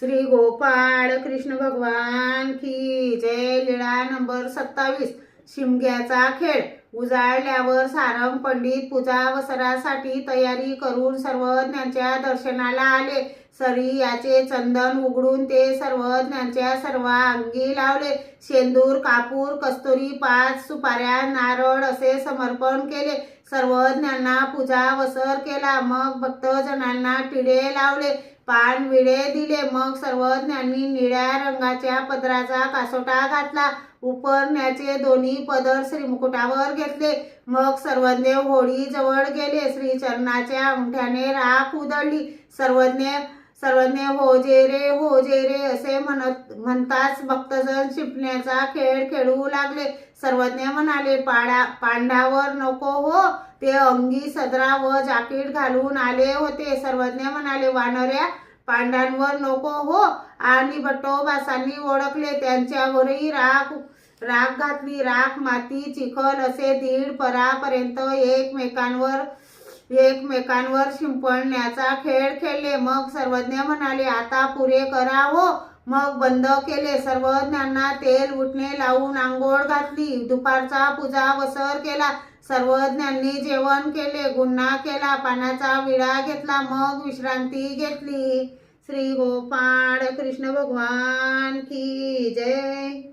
श्री गोपाळ कृष्ण भगवान की जय लीळा नंबर सत्तावीस. शिमग्याचा खेळ. उजाळल्यावर सारंग पंडित पूजा वसरासाठी तयारी करून सर्वज्ञांच्या दर्शनाला आले. सरी याचे चंदन उघडून ते सर्वज्ञांच्या सर्व अंगी लावले. शेंदूर कापूर कस्तुरी पाच सुपाऱ्या नारळ असे समर्पण केले. सर्वज्ञांना पूजा वसर केला. मग भक्तजनांना टिडे लावले. पान विडे दिले. मग सर्वज्ञांनी निळ्या रंगाच्या पदराचा कासोटा घातला. उपरण्याचे दोन्ही पदर श्रीमुकुटावर घेतले. मग सर्वज्ञ होळी जवळ गेले. श्रीचरणाच्या अंगठ्याने राख उधळली. सर्वज्ञ सर्वज्ञ हो जे रे हो जे रे असे म्हणत म्हणताच भक्तजन शिपण्याचा खेळ खेळू लागले. सर्वज्ञ म्हणाले पाडा पांडावर नको हो. ते अंगी सदरा व जाकीट घालून आले होते. सर्वज्ञ म्हणाले वानऱ्या पांडांवर नको हो. आणि भट्टोबासांनी ओळखले त्यांच्यावरही राख राख घातली. राख माती चिखल असे दीड परापर्यंत एकमेकांवर एकमेकांवर शिंपडण्याचा खेळ खेळले. मग सर्वज्ञ म्हणाले आता पुरे करा हो. मग बंद केले. सर्वज्ञांना तेल उठणे लावून आंघोळ घातली. दुपारचा पूजा वसर केला. सर्वज्ञांनी जेवण केले. गुन्हा केला. पाण्याचा विडा घेतला. मग विश्रांती घेतली. श्री गोपाळ कृष्ण भगवान की जय.